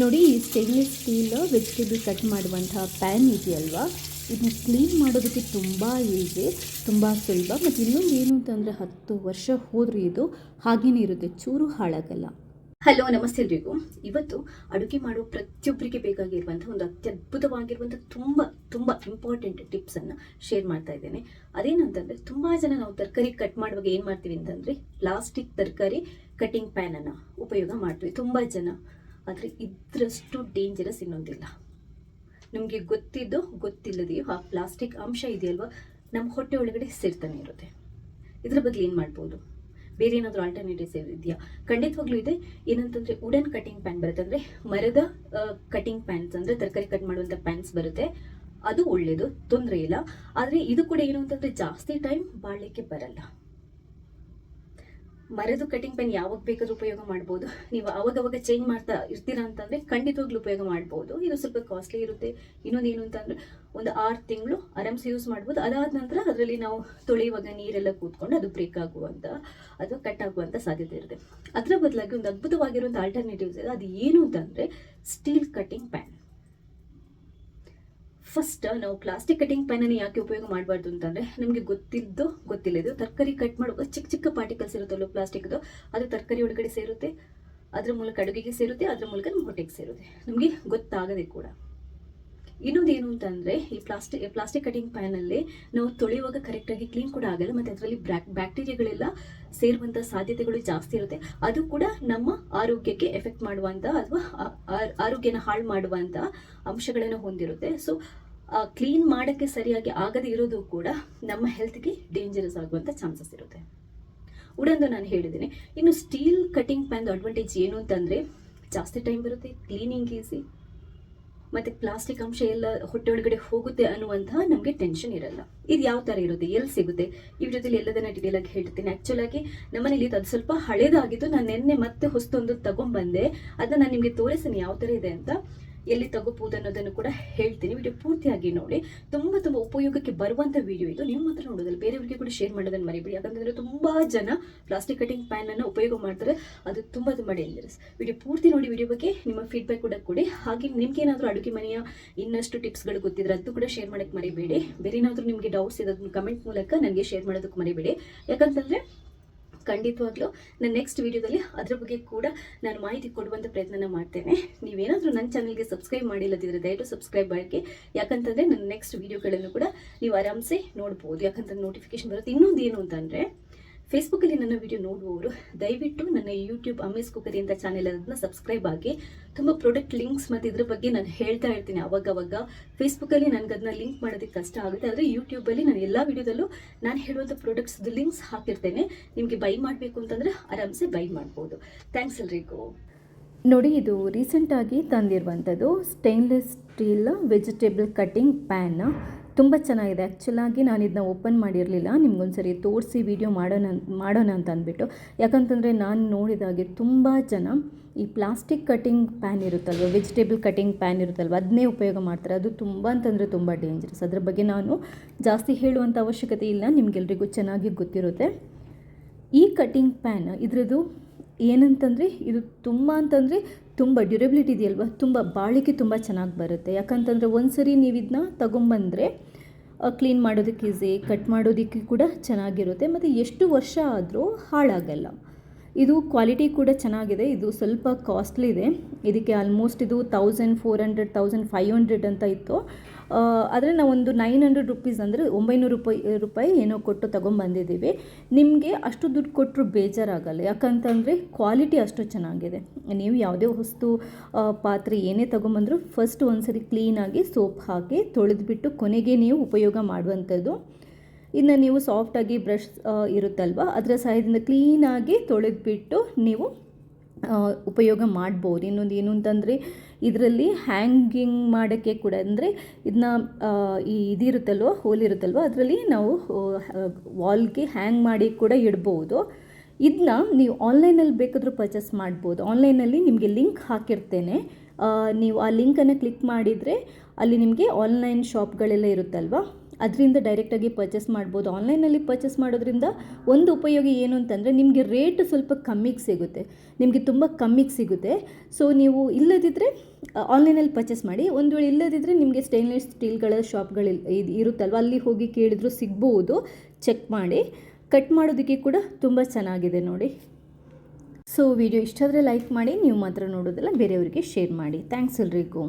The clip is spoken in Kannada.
ನೋಡಿ, ಈ ಸ್ಟೇನ್ಲೆಸ್ ಸ್ಟೀಲ್ ವೆಜಿಟೇಬಲ್ ಕಟ್ ಮಾಡುವಂತಹ ಪ್ಯಾನ್ ಇದೆಯಲ್ವಾ? ಇದನ್ನ ಕ್ಲೀನ್ ಮಾಡೋದಕ್ಕೆ ತುಂಬ ಈಸಿ ತುಂಬ ಸುಲಭ. ಮತ್ತು ಇನ್ನೊಂದು ಏನು ಅಂತಂದರೆ ಹತ್ತು ವರ್ಷ ಹೋದರೂ ಇದು ಹಾಗೇನೇ ಇರುತ್ತೆ, ಚೂರು ಹಾಳಾಗಲ್ಲ. ಹಲೋ ನಮಸ್ತೆ ಎಲ್ರಿಗೂ. ಇವತ್ತು ಅಡುಗೆ ಮಾಡೋ ಪ್ರತಿಯೊಬ್ಬರಿಗೆ ಬೇಕಾಗಿರುವಂಥ ಒಂದು ಅತ್ಯದ್ಭುತವಾಗಿರುವಂಥ ತುಂಬ ತುಂಬ ಇಂಪಾರ್ಟೆಂಟ್ ಟಿಪ್ಸನ್ನು ಶೇರ್ ಮಾಡ್ತಾ ಇದ್ದೇನೆ. ಅದೇನಂತಂದರೆ, ತುಂಬ ಜನ ನಾವು ತರಕಾರಿ ಕಟ್ ಮಾಡುವಾಗ ಏನು ಮಾಡ್ತೀವಿ ಅಂತಂದರೆ ಪ್ಲಾಸ್ಟಿಕ್ ತರಕಾರಿ ಕಟಿಂಗ್ ಪ್ಯಾನನ್ನು ಉಪಯೋಗ ಮಾಡ್ತೀವಿ. ತುಂಬ ಜನ. ಆದರೆ ಇದರಷ್ಟು ಡೇಂಜರಸ್ ಇನ್ನೊಂದಿಲ್ಲ. ನಿಮಗೆ ಗೊತ್ತಿದ್ದೋ ಗೊತ್ತಿಲ್ಲದೆಯೋ ಆ ಪ್ಲಾಸ್ಟಿಕ್ ಅಂಶ ಇದೆಯಲ್ವಾ ನಮ್ಮ ಹೊಟ್ಟೆ ಒಳಗಡೆ ಸೇರ್ತಾನೆ ಇರುತ್ತೆ. ಇದರ ಬಗ್ಗೆ ಏನು ಮಾಡ್ಬೋದು? ಬೇರೆ ಏನಾದರೂ ಆಲ್ಟರ್ನೇಟಿವ್ಸ್ ಇದೆಯಾ? ಖಂಡಿತವಾಗ್ಲೂ ಇದೆ. ಏನಂತಂದರೆ ವುಡನ್ ಕಟಿಂಗ್ ಪ್ಯಾನ್ ಬರುತ್ತೆ. ಅಂದರೆ ಮರದ ಕಟಿಂಗ್ ಪ್ಯಾನ್ಸ್ ಅಂದರೆ ತರಕಾರಿ ಕಟ್ ಮಾಡುವಂಥ ಪ್ಯಾನ್ಸ್ ಬರುತ್ತೆ. ಅದು ಒಳ್ಳೆಯದು ತೊಂದರೆ ಇಲ್ಲ. ಆದರೆ ಇದು ಕೂಡ ಏನು ಅಂತಂದರೆ ಜಾಸ್ತಿ ಟೈಮ್ ಬಾಳಿಕೆ ಬರಲ್ಲ. ಮರದ ಕಟಿಂಗ್ ಪೆನ್ ಯಾವಾಗ ಬೇಕಾದ್ರೂ ಉಪಯೋಗ ಮಾಡ್ಬೋದು. ನೀವು ಅವಾಗವಾಗ ಚೇಂಜ್ ಮಾಡ್ತಾ ಇರ್ತೀರಾ ಅಂತಂದರೆ ಖಂಡಿತವಾಗ್ಲೂ ಉಪಯೋಗ ಮಾಡ್ಬೋದು. ಇದು ಸ್ವಲ್ಪ ಕಾಸ್ಟ್ಲಿ ಇರುತ್ತೆ. ಇನ್ನೊಂದು ಏನು ಅಂತಂದರೆ ಒಂದು ಆರು ತಿಂಗಳು ಆರಾಮ್ಸೆ ಯೂಸ್ ಮಾಡ್ಬೋದು. ಅದಾದ ನಂತರ ಅದರಲ್ಲಿ ನಾವು ತೊಳೆಯುವಾಗ ನೀರೆಲ್ಲ ಕೂತ್ಕೊಂಡು ಅದು ಬ್ರೇಕ್ ಆಗುವಂಥ ಅಥವಾ ಕಟ್ ಆಗುವಂಥ ಸಾಧ್ಯತೆ ಇರುತ್ತೆ. ಅದರ ಬದಲಾಗಿ ಒಂದು ಅದ್ಭುತವಾಗಿರುವಂಥ ಆಲ್ಟರ್ನೇಟಿವ್ಸ್ ಇದೆ. ಅದು ಏನು ಅಂತಂದ್ರೆ ಸ್ಟೀಲ್ ಕಟಿಂಗ್ ಪ್ಯಾನ್ ಫಸ್ಟ್ ನಾವು ಪ್ಲಾಸ್ಟಿಕ್ ಕಟಿಂಗ್ ಅನ್ನು ಯಾಕೆ ಉಪಯೋಗ ಮಾಡಬಾರ್ದು ಅಂತಂದ್ರೆ, ನಮಗೆ ಗೊತ್ತಿದ್ದು ಗೊತ್ತಿಲ್ಲದು ತರಕಾರಿ ಕಟ್ ಮಾಡುವಾಗ ಚಿಕ್ಕ ಚಿಕ್ಕ ಪಾರ್ಟಿಕಲ್ಸ್ ಇರುತ್ತಲ್ಲೋ ಪ್ಲಾಸ್ಟಿಕ್ದು ಅದು ತರಕಾರಿ ಒಳಗಡೆ ಸೇರುತ್ತೆ, ಅದ್ರ ಮೂಲಕ ಅಡುಗೆಗೆ ಸೇರುತ್ತೆ, ಅದ್ರ ಮೂಲಕ ನಮ್ಮ ಹೊಟ್ಟೆಗೆ ಸೇರುತ್ತೆ. ನಮಗೆ ಗೊತ್ತಾಗದೆ ಕೂಡ. ಇನ್ನೊಂದೇನು ಅಂತಂದ್ರೆ, ಈ ಪ್ಲಾಸ್ಟಿಕ್ ಪ್ಲಾಸ್ಟಿಕ್ ಕಟಿಂಗ್ ಪ್ಯಾನಲ್ಲಿ ನಾವು ತೊಳೆಯುವಾಗ ಕರೆಕ್ಟಾಗಿ ಕ್ಲೀನ್ ಕೂಡ ಆಗಲ್ಲ, ಮತ್ತೆ ಅದರಲ್ಲಿ ಬ್ಯಾಕ್ಟೀರಿಯಾಗಳೆಲ್ಲ ಸೇರುವಂತ ಸಾಧ್ಯತೆಗಳು ಜಾಸ್ತಿ ಇರುತ್ತೆ. ಅದು ಕೂಡ ನಮ್ಮ ಆರೋಗ್ಯಕ್ಕೆ ಎಫೆಕ್ಟ್ ಮಾಡುವಂತ ಅಥವಾ ಆರೋಗ್ಯನ ಹಾಳು ಮಾಡುವಂತ ಅಂಶಗಳನ್ನು ಹೊಂದಿರುತ್ತೆ. ಸೊ ಕ್ಲೀನ್ ಮಾಡೋಕ್ಕೆ ಸರಿಯಾಗಿ ಆಗದೇ ಇರೋದು ಕೂಡ ನಮ್ಮ ಹೆಲ್ತ್ಗೆ ಡೇಂಜರಸ್ ಆಗುವಂಥ ಚಾನ್ಸಸ್ ಇರುತ್ತೆ. ಉಡಂದು ನಾನು ಹೇಳಿದ್ದೀನಿ, ಇನ್ನು ಸ್ಟೀಲ್ ಕಟಿಂಗ್ ಪ್ಯಾನ್ದು ಅಡ್ವಾಂಟೇಜ್ ಏನು ಅಂತಂದರೆ ಜಾಸ್ತಿ ಟೈಮ್ ಬರುತ್ತೆ ಕ್ಲೀನಿಂಗ್ ಈಸಿ ಮತ್ತು ಪ್ಲಾಸ್ಟಿಕ್ ಅಂಶ ಎಲ್ಲ ಹೊಟ್ಟೆ ಒಳಗಡೆ ಹೋಗುತ್ತೆ ಅನ್ನುವಂತಹ ನಮಗೆ ಟೆನ್ಷನ್ ಇರಲ್ಲ. ಇದು ಯಾವ ಥರ ಇರುತ್ತೆ, ಎಲ್ಲಿ ಸಿಗುತ್ತೆ? ಈ ವಿಡಿಯೋದಲ್ಲಿ ಎಲ್ಲದನ್ನ ಡೀಟೇಲ್ ಆಗಿ ಹೇಳ್ತೀನಿ. ಆ್ಯಕ್ಚುಲ್ ಆಗಿ ನಮ್ಮನೇಲಿ ಅದು ಸ್ವಲ್ಪ ಹಳೇದಾಗಿದ್ದು, ನಾನು ನಿನ್ನೆ ಮತ್ತೆ ಹೊಸದೊಂದು ತಗೊಂಡ್ಬಂದೆ ಅದನ್ನ ನಾನು ನಿಮಗೆ ತೋರಿಸ್ತೀನಿ ಯಾವ ಥರ ಇದೆ ಅಂತ. ಎಲ್ಲಿ ತಗೋಬಹುದು ಅನ್ನೋದನ್ನು ಕೂಡ ಹೇಳ್ತೀನಿ. ವಿಡಿಯೋ ಪೂರ್ತಿಯಾಗಿ ನೋಡಿ. ತುಂಬಾ ತುಂಬಾ ಉಪಯೋಗಕ್ಕೆ ಬರುವಂತ ವಿಡಿಯೋ ಇದು. ನಿಮ್ಮ ಹತ್ರ ನೋಡೋದಲ್ಲ, ಬೇರೆಯವರಿಗೆ ಕೂಡ ಶೇರ್ ಮಾಡೋದನ್ನ ಮರಿಬೇಡಿ. ಯಾಕಂದ್ರೆ ತುಂಬಾ ಜನ ಪ್ಲಾಸ್ಟಿಕ್ ಕಟಿಂಗ್ ಪ್ಯಾನ್ ಅನ್ನು ಉಪಯೋಗ ಮಾಡ್ತಾರೆ. ಅದು ತುಂಬಾ ತುಂಬಾ ಡೇಂಜರಸ್ ವಿಡಿಯೋ ಪೂರ್ತಿ ನೋಡಿ, ವಿಡಿಯೋ ಬಗ್ಗೆ ನಿಮ್ಮ ಫೀಡ್ಬ್ಯಾಕ್ ಕೂಡ ಕೊಡಿ. ಹಾಗೆ ನಿಮ್ಗೆ ಏನಾದರೂ ಅಡುಗೆ ಮನೆಯ ಇನ್ನಷ್ಟು ಟಿಪ್ಸ್ಗಳು ಗೊತ್ತಿದ್ರೆ ಅದು ಕೂಡ ಶೇರ್ ಮಾಡೋಕ್ಕೆ ಮರಿಬೇಡಿ. ಬೇರೆ ಏನಾದರೂ ನಿಮಗೆ ಡೌಟ್ಸ್ ಇರೋದನ್ನ ಕಮೆಂಟ್ ಮೂಲಕ ನನಗೆ ಶೇರ್ ಮಾಡೋದಕ್ಕೆ ಮರಿಬೇಡಿ. ಯಾಕಂತಂದ್ರೆ ಖಂಡಿತವಾಗ್ಲೂ ನಾನು ನೆಕ್ಸ್ಟ್ ವೀಡಿಯೋದಲ್ಲಿ ಅದ್ರ ಬಗ್ಗೆ ಕೂಡ ನಾನು ಮಾಹಿತಿ ಕೊಡುವಂಥ ಪ್ರಯತ್ನನ ಮಾಡ್ತೇನೆ. ನೀವೇನಾದರೂ ನನ್ನ ಚಾನಲ್ಗೆ ಸಬ್ಸ್ಕ್ರೈಬ್ ಮಾಡಿಲ್ಲದಿದ್ರೆ ದಯವಿಟ್ಟು ಸಬ್ಸ್ಕ್ರೈಬ್ ಮಾಡಿ ಯಾಕಂತಂದರೆ ನನ್ನ ನೆಕ್ಸ್ಟ್ ವೀಡಿಯೋಗಳನ್ನು ಕೂಡ ನೀವು ಆರಾಮ್ಸೆ ನೋಡ್ಬೋದು. ಯಾಕಂತಂದ್ರೆ ನೋಟಿಫಿಕೇಶನ್ ಬರುತ್ತೆ. ಇನ್ನೊಂದು ಏನು ಅಂತಂದರೆ ಫೇಸ್ಬುಕ್ಕಲ್ಲಿ ನನ್ನ ವಿಡಿಯೋ ನೋಡುವವರು, ದಯವಿಟ್ಟು ನನ್ನ ಯೂಟ್ಯೂಬ್ ಅಮೇಸ್ ಕುಕರಿ ಅಂತ ಚಾನೆಲ್ ಅದನ್ನ ಸಬ್ಸ್ಕ್ರೈಬ್ ಆಗಿ. ತುಂಬ ಪ್ರಾಡಕ್ಟ್ ಲಿಂಕ್ಸ್ ಮತ್ತು ಇದ್ರ ಬಗ್ಗೆ ನಾನು ಹೇಳ್ತಾ ಇರ್ತೀನಿ ಅವಾಗವಾಗ. ಫೇಸ್ಬುಕ್ಕಲ್ಲಿ ನನಗೆ ಅದನ್ನ ಲಿಂಕ್ ಮಾಡೋದಕ್ಕೆ ಕಷ್ಟ ಆಗುತ್ತೆ. ಆದರೆ ಯೂಟ್ಯೂಬಲ್ಲಿ ನಾನು ಎಲ್ಲ ವಿಡಿಯೋದಲ್ಲೂ ನಾನು ಹೇಳುವಂಥ ಪ್ರಾಡಕ್ಟ್ಸ್ದು ಲಿಂಕ್ಸ್ ಹಾಕಿರ್ತೇನೆ. ನಿಮಗೆ ಬೈ ಮಾಡಬೇಕು ಅಂತಂದರೆ ಆರಾಮ್ಸೆ ಬೈ ಮಾಡ್ಬೋದು. ಥ್ಯಾಂಕ್ಸ್ ಎಲ್ರಿಗೂ. ನೋಡಿ, ಇದು ರೀಸೆಂಟಾಗಿ ತಂದಿರುವಂಥದ್ದು stainless steel vegetable cutting pan ತುಂಬ ಚೆನ್ನಾಗಿದೆ. ಆ್ಯಕ್ಚುಲಾಗಿ ನಾನು ಇದನ್ನ ಓಪನ್ ಮಾಡಿರಲಿಲ್ಲ. ನಿಮ್ಗೊಂದ್ಸರಿ ತೋರಿಸಿ ವಿಡಿಯೋ ಮಾಡೋಣ ಮಾಡೋಣ ಅಂತ ಅಂದ್ಬಿಟ್ಟು. ಯಾಕಂತಂದರೆ ನಾನು ನೋಡಿದಾಗೆ ತುಂಬ ಜನ ಈ ಪ್ಲಾಸ್ಟಿಕ್ ಕಟಿಂಗ್ ಪ್ಯಾನ್ ಇರುತ್ತಲ್ವ, ವೆಜಿಟೇಬಲ್ ಕಟಿಂಗ್ ಪ್ಯಾನ್ ಇರುತ್ತಲ್ವ ಅದನ್ನೇ ಉಪಯೋಗ ಮಾಡ್ತಾರೆ. ಅದು ತುಂಬ ಅಂತಂದರೆ ತುಂಬ ಡೇಂಜರಸ್ ಅದ್ರ ಬಗ್ಗೆ ನಾನು ಜಾಸ್ತಿ ಹೇಳುವಂಥ ಅವಶ್ಯಕತೆ ಇಲ್ಲ. ನಿಮಗೆಲ್ರಿಗೂ ಚೆನ್ನಾಗಿ ಗೊತ್ತಿರುತ್ತೆ. ಈ ಕಟಿಂಗ್ ಪ್ಯಾನ್ ಇದರದ್ದು ಏನಂತಂದರೆ, ಇದು ತುಂಬ ಅಂತಂದರೆ ತುಂಬ ಡ್ಯೂರಬಿಲಿಟಿ ಇದೆಯಲ್ವ? ತುಂಬ ಬಾಳಿಕೆ ತುಂಬ ಚೆನ್ನಾಗಿ ಬರುತ್ತೆ. ಯಾಕಂತಂದರೆ ಒಂದು ಸರಿ ನೀವು ಇದನ್ನ ತಗೊಂಬಂದರೆ ಕ್ಲೀನ್ ಮಾಡೋದಕ್ಕೆ ಈಸಿ ಕಟ್ ಮಾಡೋದಕ್ಕೆ ಕೂಡ ಚೆನ್ನಾಗಿರುತ್ತೆ. ಮತ್ತು ಎಷ್ಟು ವರ್ಷ ಆದರೂ ಹಾಳಾಗಲ್ಲ. ಇದು ಕ್ವಾಲಿಟಿ ಕೂಡ ಚೆನ್ನಾಗಿದೆ. ಇದು ಸ್ವಲ್ಪ ಕಾಸ್ಟ್ಲಿ ಇದೆ. ಇದಕ್ಕೆ ಆಲ್ಮೋಸ್ಟ್ ಇದು thousand four hundred thousand five hundred ಅಂತ ಇತ್ತು. ಆದರೆ ನಾವೊಂದು ನೈನ್ ಹಂಡ್ರೆಡ್ ರುಪೀಸ್ ಅಂದರೆ ಒಂಬೈನೂರು ರೂಪಾಯಿ ರೂಪಾಯಿ ಏನೋ ಕೊಟ್ಟು ತೊಗೊಂಬಂದಿದ್ದೀವಿ ನಿಮಗೆ ಅಷ್ಟು ದುಡ್ಡು ಕೊಟ್ಟರು ಬೇಜಾರಾಗಲ್ಲ. ಯಾಕಂತಂದರೆ ಕ್ವಾಲಿಟಿ ಅಷ್ಟು ಚೆನ್ನಾಗಿದೆ. ನೀವು ಯಾವುದೇ ವಸ್ತು ಪಾತ್ರೆ ಏನೇ ತೊಗೊಂಬಂದರೂ ಫಸ್ಟ್ ಒಂದ್ಸರಿ ಕ್ಲೀನಾಗಿ ಸೋಪ್ ಹಾಕಿ ತೊಳೆದುಬಿಟ್ಟು ಕೊನೆಗೆ ನೀವು ಉಪಯೋಗ ಮಾಡುವಂಥದ್ದು. ಇನ್ನು ನೀವು ಸಾಫ್ಟಾಗಿ ಬ್ರಷ್ ಇರುತ್ತಲ್ವ? ಅದರ ಸಹಾಯದಿಂದ ಕ್ಲೀನಾಗಿ ತೊಳೆದ್ಬಿಟ್ಟು ನೀವು ಉಪಯೋಗ ಮಾಡ್ಬೋದು. ಇನ್ನೊಂದು ಏನು ಅಂತಂದರೆ ಇದರಲ್ಲಿ ಹ್ಯಾಂಗಿಂಗ್ ಮಾಡೋಕ್ಕೆ ಕೂಡ ಅಂದರೆ ಇದನ್ನ ಈ ಇದಿರುತ್ತಲ್ವ ಹೋಲಿರುತ್ತಲ್ವ ಅದರಲ್ಲಿ ನಾವು ವಾಲ್ಗೆ ಹ್ಯಾಂಗ್ ಮಾಡಿ ಕೂಡ ಇಡ್ಬೋದು. ಇದನ್ನ ನೀವು ಆನ್ಲೈನಲ್ಲಿ ಬೇಕಾದರೂ ಪರ್ಚೇಸ್ ಮಾಡ್ಬೋದು. ಆನ್ಲೈನಲ್ಲಿ ನಿಮಗೆ ಲಿಂಕ್ ಹಾಕಿರ್ತೇನೆ. ನೀವು ಆ ಲಿಂಕನ್ನು ಕ್ಲಿಕ್ ಮಾಡಿದರೆ ಅಲ್ಲಿ ನಿಮಗೆ ಆನ್ಲೈನ್ ಶಾಪ್ಗಳೆಲ್ಲ ಇರುತ್ತಲ್ವ? ಅದರಿಂದ ಡೈರೆಕ್ಟಾಗಿ ಪರ್ಚೇಸ್ ಮಾಡ್ಬೋದು. ಆನ್ಲೈನಲ್ಲಿ ಪರ್ಚೇಸ್ ಮಾಡೋದ್ರಿಂದ ಒಂದು ಉಪಯೋಗ ಏನು ಅಂತಂದರೆ ನಿಮಗೆ ರೇಟ್ ಸ್ವಲ್ಪ ಕಮ್ಮಿಗೆ ಸಿಗುತ್ತೆ. ನಿಮಗೆ ತುಂಬ ಕಮ್ಮಿಗೆ ಸಿಗುತ್ತೆ. ಸೊ ನೀವು ಇಲ್ಲದಿದ್ದರೆ ಆನ್ಲೈನಲ್ಲಿ ಪರ್ಚೇಸ್ ಮಾಡಿ. ಒಂದು ವೇಳೆ ಇಲ್ಲದಿದ್ದರೆ ನಿಮಗೆ ಸ್ಟೇನ್ಲೆಸ್ ಸ್ಟೀಲ್ಗಳ ಶಾಪ್ಗಳು ಇದು, ಇರುತ್ತಲ್ವ? ಅಲ್ಲಿ ಹೋಗಿ ಕೇಳಿದ್ರು ಸಿಗ್ಬೋದು ಚೆಕ್ ಮಾಡಿ. ಕಟ್ ಮಾಡೋದಕ್ಕೆ ಕೂಡ ತುಂಬ ಚೆನ್ನಾಗಿದೆ ನೋಡಿ. ಸೊ ವಿಡಿಯೋ ಇಷ್ಟಾದರೆ ಲೈಕ್ ಮಾಡಿ. ನೀವು ಮಾತ್ರ ನೋಡೋದಲ್ಲ, ಬೇರೆಯವರಿಗೆ ಶೇರ್ ಮಾಡಿ. ಥ್ಯಾಂಕ್ಸ್ ಎಲ್ರಿಗೂ.